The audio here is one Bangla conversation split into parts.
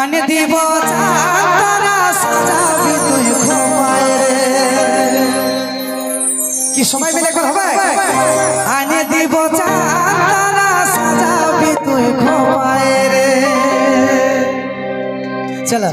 আনে দিব চাঁদারা সাজাবি তুই খোপায় রে। কি সময় মিলে একবার হবে? আনে দিব চাঁদারা সাজাবি তুই খোপায় রে। চলো।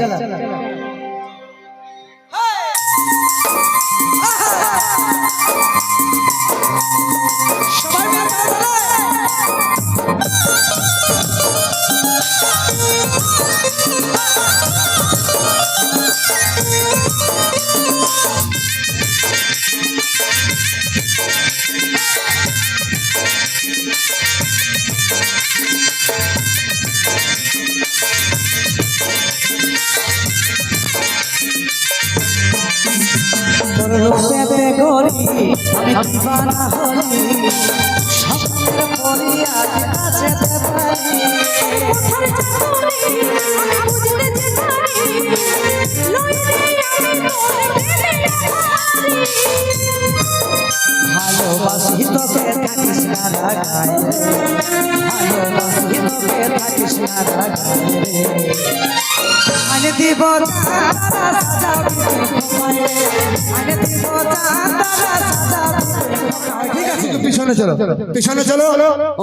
পিছনে চলো পিছনে চলো।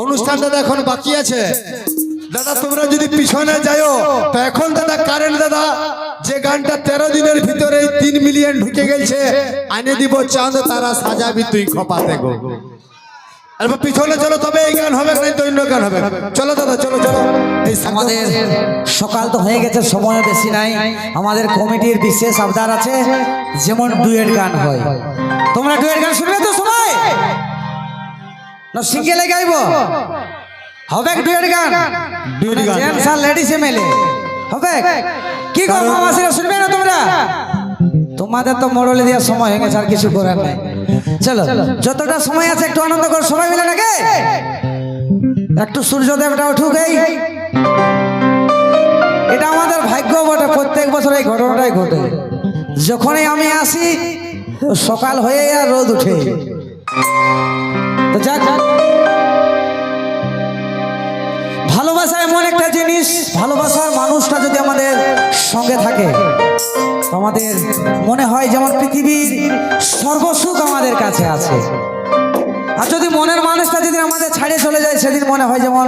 অনুষ্ঠান এখন বাকি আছে। দাদা, তোমরা যদি পিছনে তো এখন দাদা, কারেন্ট দাদা, যে গানটা তেরো দিনের ভিতরে তিন মিলিয়ন ঢুকে গেছে, আনে দিব চাঁদ, তারা সাজাবি, তুই খপাতে গো। আর পিছনে চলো তবে এই গান হবে অন্য গান হবে। চলো দাদা চলো চলো। এই আমাদের সকাল তো হয়ে গেছে সময় বেশি নাই। আমাদের কমিটির বিশেষ আবদার আছে যেমন ডুয়েট গান হয়। তোমরা ডুয়েট গান শুনবে তো সবাই না সিঙ্গেলে গাইব? হবে ডুয়েট গান? Duet গান। জেন্টস আর লেডিস মেলে। হবে কি গো মামাসিরা শুনবে না তোমরা? তোমাদের তো মরলে দেওয়ার সময় হয়ে গেছে আর কিছু করার নাই। চলো যতটা সময় আছে একটু আনন্দ করো সবাই মিলে নাকি? একটু সূর্যদেবটা উঠুক এই। এটা আমাদের ভাগ্য বটে প্রত্যেক বছর এই ঘটনাটাই ঘটে। যখনই আমি আসি সকাল হয়ে আর রোদ উঠে। তো যাক। ভালোবাসা এমন একটা জিনিস ভালোবাসার মানুষটা যদি আমাদের সঙ্গে থাকে। আমাদের মনে হয় যেমন পৃথিবীর সর্বসুখ আমাদের কাছে আছে। আর যদি মনের মানুষটা যদি আমাদের ছাড়িয়ে চলে যায়, সেদিন মনে হয় যেমন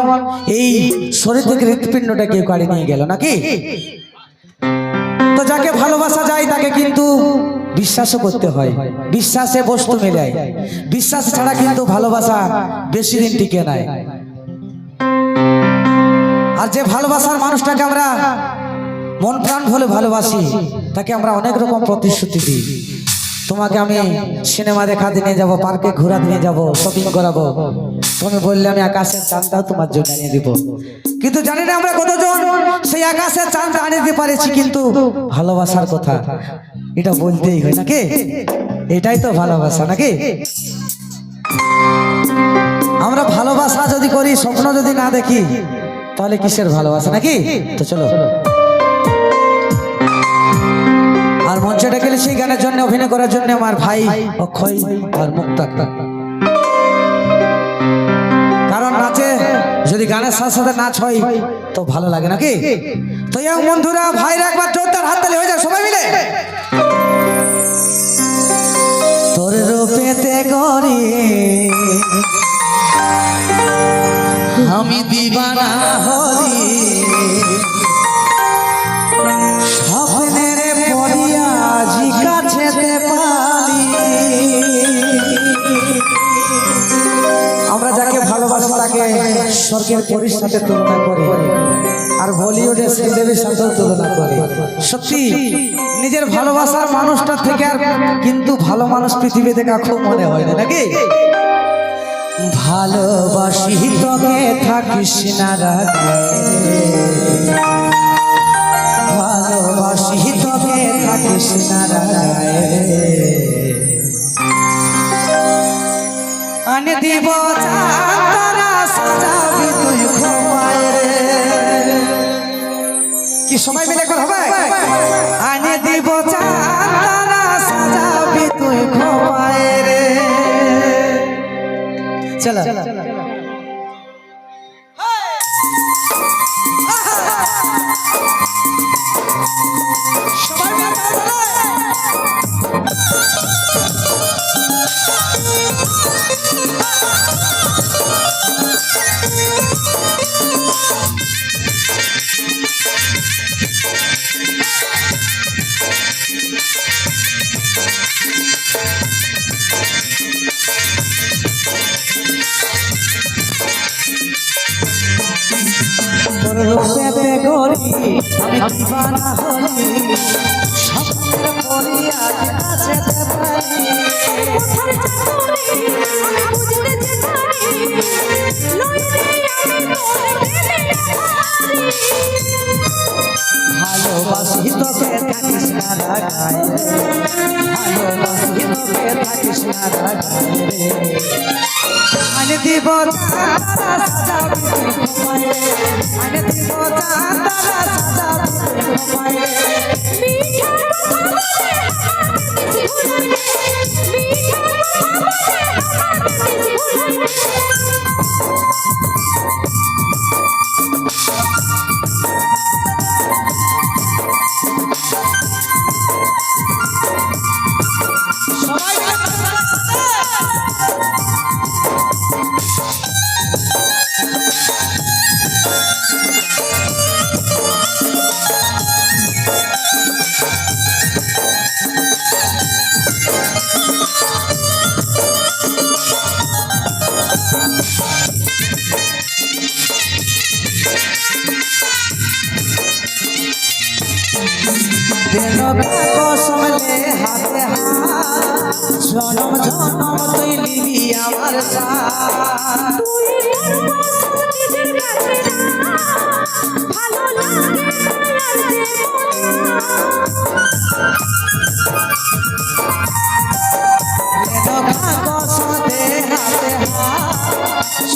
এই শরীর থেকে হৃৎপিণ্ডটা কেউ কাড়ি নিয়ে গেল, নাকি? তো যাকে ভালোবাসা যায়, তাকে কিন্তু বিশ্বাসও করতে হয়। বিশ্বাসে বস্তু মেলায় বিশ্বাস ছাড়া কিন্তু ভালোবাসা বেশি দিন টিকে নাই। আর যে ভালোবাসার মানুষটাকে আমরা মন প্রাণ ভরে ভালোবাসি, তাকে আমরা অনেক রকম প্রতিশ্রুতি দিই। তোমাকে আমি সিনেমা দেখাতে নিয়ে যাব, পার্কে ঘোরাতে নিয়ে যাব শপিং করাবো। তুমি বললে আমি আকাশের চাঁদটাও তোমার জন্য আনিয়ে দিব। কিন্তু জানি না আমরা কতজন, সেই আকাশের চাঁদ আনিয়ে দিতে পারেছি, কিন্তু ভালোবাসার কথা। এটা বলতেই হয় নাকি? এটাই তো ভালোবাসা নাকি? আমরা ভালোবাসা যদি করি, স্বপ্ন যদি না দেখি, তাহলে কিসের ভালোবাসা নাকি? তো চলো। গানের জন্য, অভিনয় করার জন্য আমার ভাই অক্ষয় আর মুক্তা কারণ নাচে যদি গানের সাথে সাথে নাচ হয়, তো ভালো লাগে নাকি? তো ইয়াং বন্ধুরা, ভাইরা একবার জোরদার হাত হয়ে যায় সবাই মিলে। তোর রূপেতে গড়ি আমি স্বর্গের পরীর সাথে তুলনা করি আর বলিউডের শ্রীদেবীর সাথেও তুলনা করি। সত্যি, নিজের ভালোবাসার মানুষটা থেকে আর কিন্তু ভালো মানুষ পৃথিবীতে কাকু মনে হয় না, নাকি? ভালোবাসি তোকে, থাকিস না ভালোবাসি তোকে, থাকিস না রে গরি আমি দিবানা হলি। স্বপ্নের পরি আজ পারি আমি বুঝতে যে পারি লইলে আমি তোর প্রেমে হারি ভালোবাসি তোকে থাকিস না রাখায় ভালোবাসি তোকে থাকিস না রাখায় আনে দিব তারা সাজাবি তুই আনে দিব তারা সাজাবি তুই মিঠা কথা বলে হাতে দিছি ভুলাইলে মিঠা কথা বলে হাতে দিছি দেন কসম লে হাতে হাত জনম জনম তুই নিবি আমার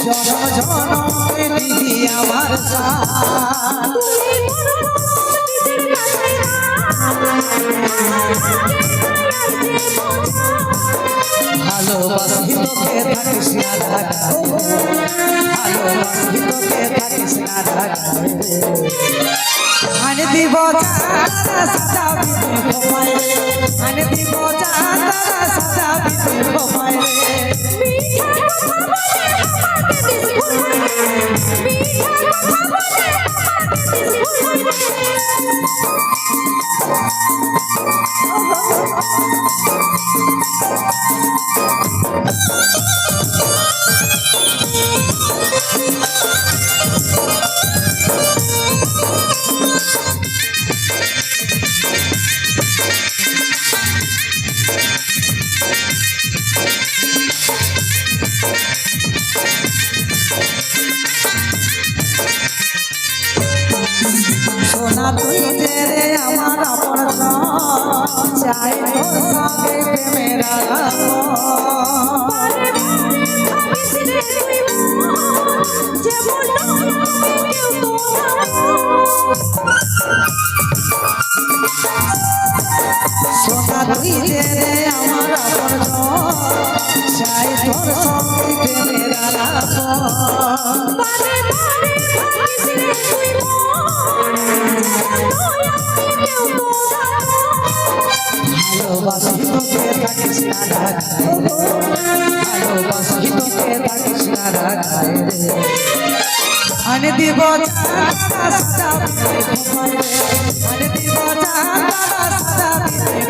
জনম জনম তুই নিবি আমার সাথ ভালোবাসি তোকে থাকিস না ঢাকায় সোনা তুই যে রে আমার আপন চাই তোর সঙ্গে প্রেমের আলাপ বারে বারে ভাবিস তুই মন, ভালোবাসি তোকে থাকিস না ঢাকায় ভালোবাসি তোকে থাকিস না ঢাকায় আনে দিব আনে দিব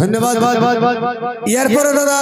ধন্যবাদ। এরপরে দাদা